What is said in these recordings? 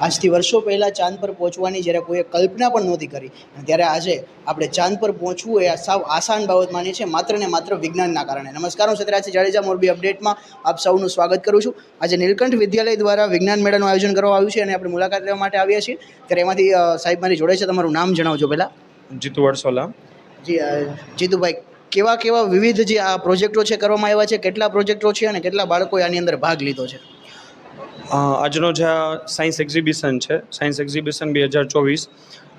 આજથી વર્ષો પહેલાં ચાંદ પર પહોંચવાની જ્યારે કોઈએ કલ્પના પણ નહોતી કરી અને ત્યારે આજે આપણે ચાંદ પર પહોંચવું એ સાવ આસાન બાબત માની છે માત્ર ને માત્ર વિજ્ઞાનના કારણે. નમસ્કાર હું સત્યરાજ જાડેજા મોરબી અપડેટમાં આપ સૌનું સ્વાગત કરું છું. આજે નીલકંઠ વિદ્યાલય દ્વારા વિજ્ઞાન મેળાનું આયોજન કરવામાં આવ્યું છે અને આપણે મુલાકાત લેવા માટે આવ્યા છીએ. ત્યારે એમાંથી સાહેબ મારી જોડે છે તમારું નામ જણાવજો પહેલાં. જીતુ વડસોલા જી જીતુભાઈ કેવા કેવા વિવિધ જે આ પ્રોજેક્ટો છે કરવામાં આવ્યા છે કેટલા પ્રોજેક્ટો છે અને કેટલા બાળકોએ આની અંદર ભાગ લીધો છે? આજનો જે આ સાયન્સ એક્ઝિબિશન છે સાયન્સ એક્ઝિબિશન બે હજાર ચોવીસ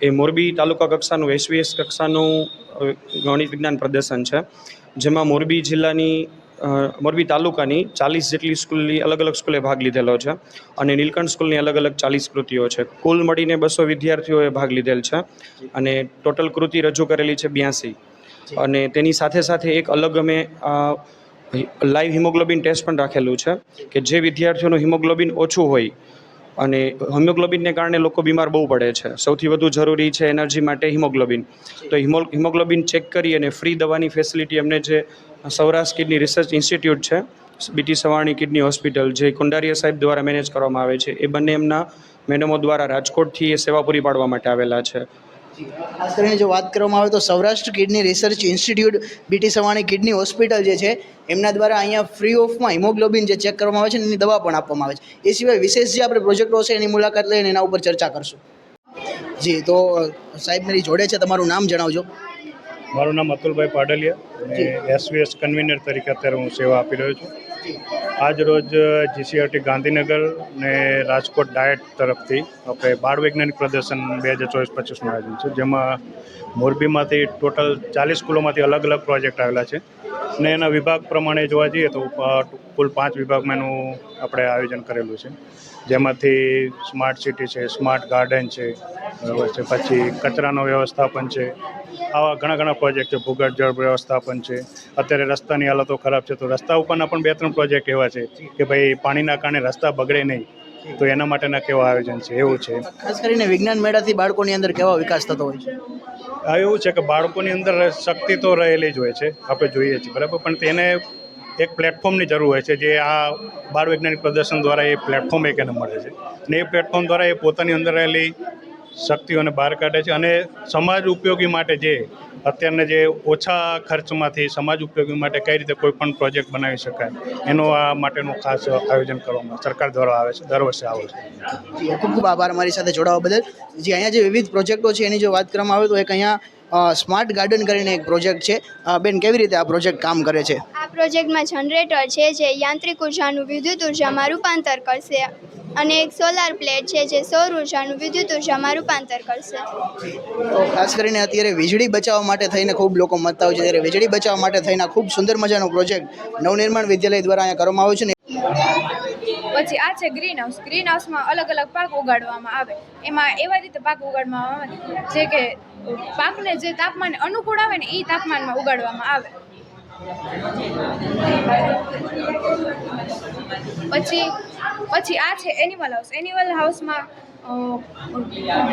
એ મોરબી તાલુકા કક્ષાનું એસવીએસ કક્ષાનું ગણિત વિજ્ઞાન પ્રદર્શન છે. જેમાં મોરબી જિલ્લાની મોરબી તાલુકાની ચાલીસ જેટલી સ્કૂલની અલગ અલગ સ્કૂલે ભાગ લીધેલો છે અને નીલકંઠ સ્કૂલની અલગ અલગ ચાલીસ કૃતિઓ છે. કુલ મળીને બસો વિદ્યાર્થીઓએ ભાગ લીધેલ છે અને ટોટલ કૃતિ રજૂ કરેલી છે બ્યાસી. અને તેની સાથે સાથે એક અલગ અમે લાઈવ હિમોગ્લોબિન ટેસ્ટ પણ રાખેલું છે કે જે વિદ્યાર્થીઓનું હિમોગ્લોબિન ઓછું હોય અને હિમોગ્લોબિનને કારણે લોકો બીમાર બહુ પડે છે. સૌથી વધુ જરૂરી છે એનર્જી માટે હિમોગ્લોબિન. તો હિમો હિમોગ્લોબિન ચેક કરી અને ફ્રી દવાની ફેસિલિટી અમને જે સૌરાષ્ટ્ર કિડની રિસર્ચ ઇન્સ્ટિટ્યૂટ છે બીટી સવાણી કિડની હોસ્પિટલ, જે કુંડારિયા સાહેબ દ્વારા મેનેજ કરવામાં આવે છે, એ બંને એમના મેડમો દ્વારા રાજકોટથી એ સેવા પૂરી પાડવા માટે આવેલા છે. ખાસ કરીને જો વાત કરવામાં આવે તો Saurashtra kidney research institute BT Savani kidney hospital જે છે એમના દ્વારા અહીંયા ફ્રી ઓફમાં હિમોગ્લોબિન જે ચેક કરવામાં આવે છે એની દવા પણ આપવામાં આવે છે. એ સિવાય વિશેષ જે આપણે પ્રોજેક્ટો છે એની મુલાકાત લઈને એના ઉપર ચર્ચા કરશું. જી તો સાહેબ મારી જોડે છે તમારું નામ જણાવજો. મારું નામ અતુલભાઈ પાડલિયા અને એસવીએસ કન્વીનર તરીકે અત્યારે હું સેવા આપી રહ્યો છું. આજ રોજ જીસીઆરટી ગાંધીનગર ને રાજકોટ ડાયટ તરફથી આપણે બાળ વૈજ્ઞાનિક પ્રદર્શન બે હજાર ચોવીસ પચીસનું આયોજન છે. જેમાં મોરબીમાંથી ટોટલ ચાલીસ સ્કૂલોમાંથી અલગ અલગ પ્રોજેક્ટ આવેલા છે. ને એના વિભાગ પ્રમાણે જોવા જઈએ તો કુલ પાંચ વિભાગમાં એનું આપણે આયોજન કરેલું છે. જેમાંથી સ્માર્ટ સિટી છે, સ્માર્ટ ગાર્ડન છે, બરાબર છે, પછી કચરાનો વ્યવસ્થાપન છે, આવા ઘણા ઘણા પ્રોજેક્ટ છે, ભૂગર્ભ જળ વ્યવસ્થાપન છે. અત્યારે રસ્તાની હાલતો ખરાબ છે, તો રસ્તા ઉપરના પણ બે ત્રણ પ્રોજેક્ટ એવા છે કે ભાઈ પાણીના કારણે રસ્તા બગડે નહીં. તો એના માટેના કેવા આયોજન છે? એવું છે. ખાસ કરીને વિજ્ઞાન મેળાથી બાળકોની અંદર કેવા વિકાસ થતો હોય છે? એવું છે કે બાળકોની અંદર શક્તિ તો રહેલી જ હોય છે, આપણે જોઈએ છીએ, બરાબર? પણ તેને એક પ્લેટફોર્મની જરૂર હોય છે, જે આ બાળ વૈજ્ઞાનિક પ્રદર્શન દ્વારા એ પ્લેટફોર્મ એક એને મળે છે. અને એ પ્લેટફોર્મ દ્વારા એ પોતાની અંદર રહેલી શક્તિઓને બહાર કાઢે છે અને સમાજ ઉપયોગી માટે જે અત્યારના જે ઓછા ખર્ચમાંથી સમાજ ઉપયોગી માટે કઈ રીતે કોઈ પણ પ્રોજેક્ટ બનાવી શકાય, એનો આ માટેનું ખાસ આયોજન કરવામાં સરકાર દ્વારા આવે છે, દર વર્ષે આવે છે. ખૂબ ખૂબ આભાર મારી સાથે જોડાવા બદલ. જે, અહીંયા જે વિવિધ પ્રોજેક્ટો છે, એની જો વાત કરવામાં આવે તો એક અહીંયા સ્માર્ટ ગાર્ડન કરીને એક પ્રોજેક્ટ છે. બેન, કેવી રીતે આ પ્રોજેક્ટ કામ કરે છે? પ્રોજેક્ટમાં જનરેટર છે જે યાંત્રિક ઉર્જાનું વિદ્યુત ઉર્જામાં રૂપાંતર કરશે અને એક સોલાર પ્લેટ છે જે સૌર ઉર્જાનું વિદ્યુત ઉર્જામાં રૂપાંતર કરશે. તો ખાસ કરીને અત્યારે વીજળી બચાવવા માટે થઈને ખૂબ લોકો મતતા હોય છે. ત્યારે વીજળી બચાવવા માટે થઈને ખૂબ સુંદર મજાનો પ્રોજેક્ટ નવનિર્માણ વિદ્યાલય દ્વારા અહીંયા કરવામાં આવ્યો છે ને? પછી આ છે ગ્રીન હાઉસ ગ્રીન હાઉસમાં અલગ અલગ પાક ઉગાડવામાં આવે. એમાં એવા રીતે પાક ઉગાડવામાં આવે છે કે પાકને જે તાપમાન અનુકૂળ આવે ને એ તાપમાનમાં ઉગાડવામાં આવે. પછી પછી આ છે એનિમલ હાઉસ એનિમલ હાઉસમાં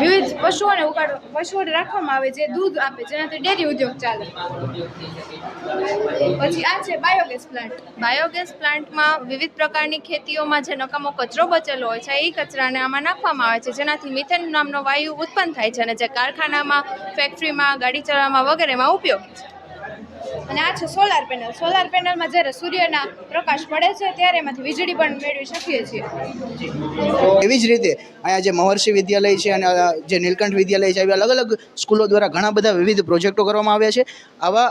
વિવિધ પશુઓને ઉગાડ, પશુઓને રાખવામાં આવે જે દૂધ આપે, જેનાથી ડેરી ઉદ્યોગ ચાલે. પછી આ છે બાયોગેસ પ્લાન્ટ બાયોગેસ પ્લાન્ટમાં વિવિધ પ્રકારની ખેતીઓમાં જે નકામો કચરો બચેલો હોય છે, એ કચરાને આમાં નાખવામાં આવે છે, જેનાથી મિથેન નામનો વાયુ ઉત્પન્ન થાય છે અને જે કારખાનામાં ફેક્ટરીમાં ગાડી ચલાવવામાં વગેરેમાં ઉપયોગી છે. અને આ છે સોલાર પેનલ સોલાર પેનલમાં જ્યારે સૂર્યના પ્રકાશ પડે છે, ત્યારે એમાંથી વીજળી પણ મેળવી શકીએ છીએ. એવી જ રીતે અહીંયા જે મહર્ષિ વિદ્યાલય છે અને જે નીલકંઠ વિદ્યાલય છે આવી અલગ અલગ સ્કૂલો દ્વારા ઘણા બધા વિવિધ પ્રોજેક્ટો કરવામાં આવ્યા છે. આવા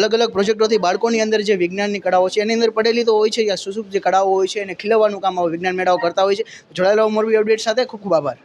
અલગ અલગ પ્રોજેક્ટોથી બાળકોની અંદર જે વિજ્ઞાનની કળાઓ છે, એની અંદર પડેલી તો હોય છે, યા સુસુપ્ત જે કળાઓ હોય છે, એને ખીલવવાનું કામ વિજ્ઞાન મેળાઓ કરતા હોય છે. જોડાયેલા મોરબી અપડેટ સાથે ખૂબ ખૂબ આભાર.